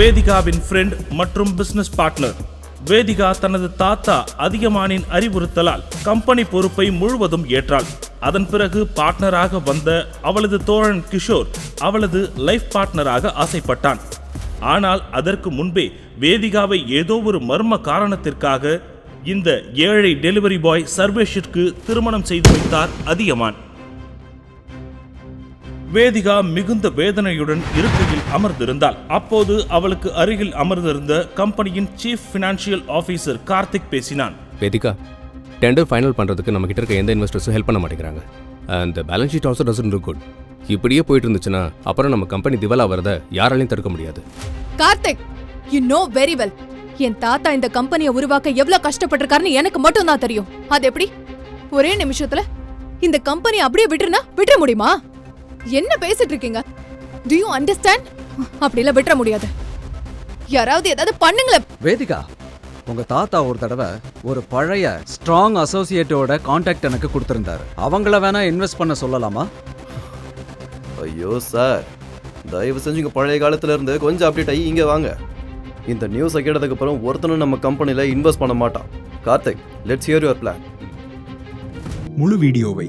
வேதிகாவின் friend மற்றும் business partner Vedika தனது தாத்தா அதிகமானின் அறிவுறுத்தலால் கம்பெனி பொறுப்பை முழுவதும் ஏற்றாள். அதன் பிறகு பார்ட்னராக வந்த அவளது தோழன் கிஷோர் அவளது லைஃப் பார்ட்னராக ஆசைப்பட்டான். ஆனால் அதற்கு முன்பே வேதிகாவை ஏதோ ஒரு மர்ம காரணத்திற்காக இந்த ஏழை டெலிவரி பாய் சர்வேஷிற்கு திருமணம் செய்து வைத்தார் அதியமான். வேதிகா மிகுந்த வேதனையுடன் இருக்கையில் அமர்ந்திருந்தாள். அப்போது அவளுக்கு அருகில் அமர்ந்திருந்த கம்பெனியின் சீஃப் பினான்சியல் ஆபீசர் கார்த்திக் பேசினான். வேதிகா டெண்டர் ஃபைனல் பண்ணுறதுக்கு நம்ம கிட்ட இருக்க எந்த இன்வெஸ்டர்ஸும் ஹெல்ப் பண்ண மாட்டேங்கிறாங்க. அந்த balance sheet also doesn't look good இப்படியே போயிட்டு இருந்துச்சுன்னா அப்புறம் நம்ம கம்பெனி திவாலா வரதை யாராலையும் தடுக்க முடியாது. Karthik you know very well என் தாத்தா இந்த கம்பெனியை உருவாக்க எவ்வளவு கஷ்டப்பட்டிருக்காருன்னு எனக்கு மட்டும் தான் தெரியும். அது எப்படி? ஒரே நிமிஷத்துல இந்த கம்பெனி அப்படியே விட்டுருனா விட்டுற முடியுமா? என்ன பேசிட்டு இருக்கீங்க? டு யூ அண்டர்ஸ்டாண்ட் அப்படிலாம் விட்டுற முடியாது. யாராவது ஏதாவது பண்ணுங்களேன் வேதிகா உங்க தாத்தா ஒரு தடவை ஒரு பழைய ஸ்ட்ராங் அசோசியேட்டோட காண்டாக்ட் எனக்கு கொடுத்திருந்தாரு. அவங்கள வேணா இன்வெஸ்ட் பண்ண சொல்லலாமா? ஐயோ சார். தயவு செஞ்சு இங்கே பழைய காலத்துல இருந்து கொஞ்சம் அப்டேட் ஆகி இங்கே வாங்க. இந்த நியூஸை கேட்டதுக்கு அப்புறம் ஒருத்தனும் நம்ம கம்பெனியில் இன்வெஸ்ட் பண்ண மாட்டான். Karthik let's hear your plan முழு வீடியோவை